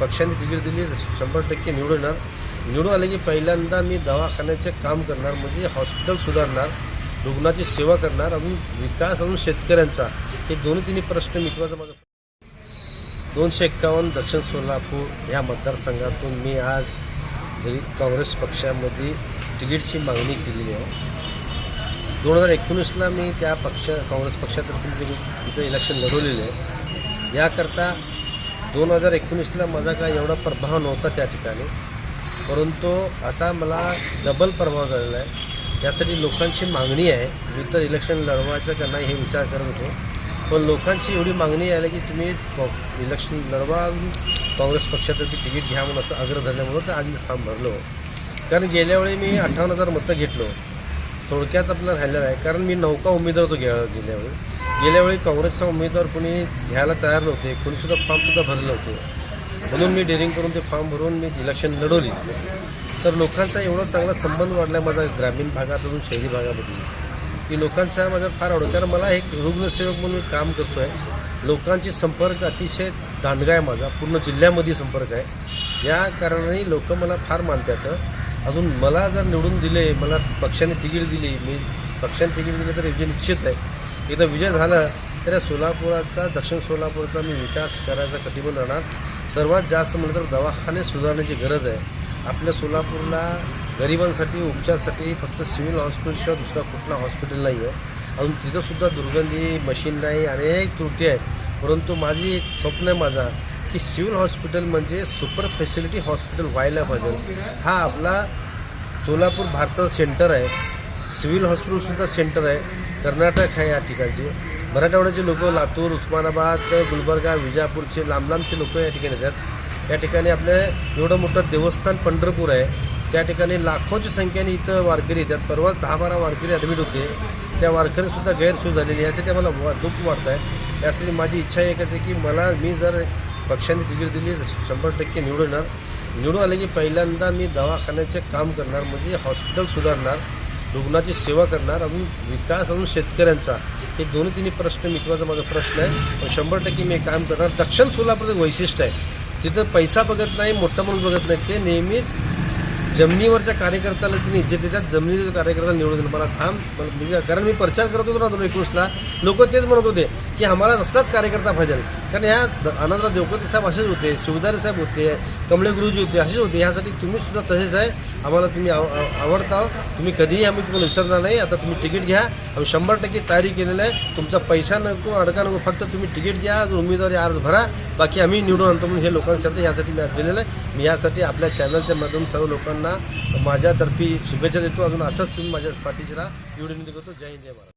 पक्षाने तिकीट दिली शंभर टक्के निवडून येणार. निवडून आले की पहिल्यांदा मी दवाखान्याचे काम करणार म्हणजे हॉस्पिटल सुधारणार रुग्णाची सेवा करणार अजून विकास अजून शेतकऱ्यांचा. हे दोन्ही तिन्ही प्रश्न मिटवायचा माझा. दोनशे एक्कावन्न दक्षिण सोलापूर या मतदारसंघातून मी आज दलित काँग्रेस पक्षामध्ये तिकीटची मागणी केलेली आहे. दोन हजार एकोणीसला मी त्या पक्ष काँग्रेस पक्षातर्फे तिथे तिथं इलेक्शन लढवलेलं आहे. याकरता दोन हजार एकोणीसला माझा काय एवढा प्रभाव नव्हता त्या ठिकाणी. परंतु आता मला डबल प्रभाव झालेला आहे. यासाठी लोकांची मागणी आहे. मी तर इलेक्शन लढवायचं का नाही हे विचार करत होतो. पण लोकांची एवढी मागणी आहे की तुम्ही इलेक्शन लढवा काँग्रेस पक्षातर्फे तिकीट घ्या म्हणून असं आग्रह धरल्यामुळं तर आज मी फॉर्म भरलो. कारण गेल्या वेळी मी अठ्ठावन्न हजार मतं घेतलो. थोडक्यात आपलं राहिलेलं आहे. कारण मी नौका उमेदवार होतो गेल्या वेळी. गेल्या वेळी काँग्रेसचा उमेदवार कोणी घ्यायला तयार नव्हते कोणीसुद्धा फॉर्मसुद्धा भरले नव्हते. म्हणून मी डेअरिंग करून ते फॉर्म भरून मी इलेक्शन लढवली. तर लोकांचा एवढा चांगला संबंध वाढला आहे माझा ग्रामीण भागातून शहरी भागामध्ये की लोकांचा माझा फार आवडतो. कारण मला एक रुग्णसेवक म्हणून मी काम करतो आहे लोकांची संपर्क अतिशय दांडगा आहे माझा. पूर्ण जिल्ह्यामध्ये संपर्क आहे. या कारणाने लोक मला फार मानतात. अजून मला जर निवडून दिले मला पक्षाने तिकीट दिली मी पक्षाने तिकीट दिलं तर विजय निश्चित आहे. इथं विजय झाला तर सोलापुराचा दक्षिण सोलापूरचा मी विकास करायचा कटिबद्ध राहणार. सर्वात जास्त म्हणलं तर दवाखाने सुधारण्याची गरज आहे. आपल्या सोलापूरला गरिबांसाठी उपचारासाठी फक्त सिव्हिल हॉस्पिटलशिवाय दुसरा कुठला हॉस्पिटल नाही आहे अजून तिथंसुद्धा दुर्गंधी मशीन नाही अनेक त्रुटी आहेत. परंतु माझी एक स्वप्न आहे माझा की सिव्हिल हॉस्पिटल म्हणजे सुपर फॅसिलिटी हॉस्पिटल व्हायला पाहिजे. हा आपला सोलापूर भारताचं सेंटर आहे. सिव्हिल हॉस्पिटलसुद्धा सेंटर आहे. कर्नाटक आहे या ठिकाणचे. मराठवाड्याचे लोक लातूर उस्मानाबाद गुलबर्गा विजापूरचे लांब लांबचे लोक या ठिकाणी येतात. या ठिकाणी आपलं एवढं मोठं देवस्थान पंढरपूर आहे. त्या ठिकाणी लाखोच्या संख्येने इथं वारकरी येतात. परवाच दहा बारा वारकरी ॲडमिट होते. त्या वारकरीसुद्धा गैरसोय झालेली आहे. यासाठी मला वा- दुःख वाटत आहे यासाठी माझी इच्छा एकच आहे की मला मी जर पक्षाने तिकीट दिली शंभर टक्के निवडून निवडून आले की पहिल्यांदा मी दवाखान्याचे काम करणार म्हणजे हॉस्पिटल सुधारणार. रुग्णाची सेवा करणार अजून विकास अजून शेतकऱ्यांचा. हे दोन्ही तिन्ही प्रश्न मिटवायचा माझा प्रश्न आहे. पण शंभर टक्के मी काम करणार. दक्षिण सोलापूरचं वैशिष्ट्य आहे. तिथं पैसा बघत नाही मोठा म्हणून बघत नाही ते नेहमीच जमिनीवरच्या कार्यकर्त्याला तिने इज्जत देतात. जमिनीवर कार्यकर्त्याला निवडून देणार मला थांब. मला म्हणजे कारण मी प्रचार करत होतो ना दोन एकोणीसला. लोक तेच म्हणत होते की आम्हाला असलाच कार्यकर्ता पाहिजे. कारण ह्या द- आनंदराव साहेब असेच होते शिवदारे साहेब होते कमळे गुरुजी होते असेच होते. ह्यासाठी तुम्ही सुद्धा तसेच आहे. आम्हाला तुम्ही आव- आवडता. तुम्ही कधीही आम्ही तुम्हाला विसरणार नाही. आता तुम्ही तिकीट घ्या. आम्ही शंभर टक्के तयारी केलेलं आहे. तुमचा पैसा नको अडका नको. फक्त तुम्ही तिकीट घ्या. आज उमेदवारी अर्ज भरा. बाकी आम्ही निवडून आणतो म्हणून हे लोकांसाठी शब्द यासाठी मी आज दिलेलं आहे. मी यासाठी आपल्या चॅनलच्या माध्यम सर्व लोकांना माझ्यातर्फी शुभेच्छा देतो. अजून असंच तुम्ही माझ्या पाठीशी राहा. एवढी करतो. जय हिंद जय महाराज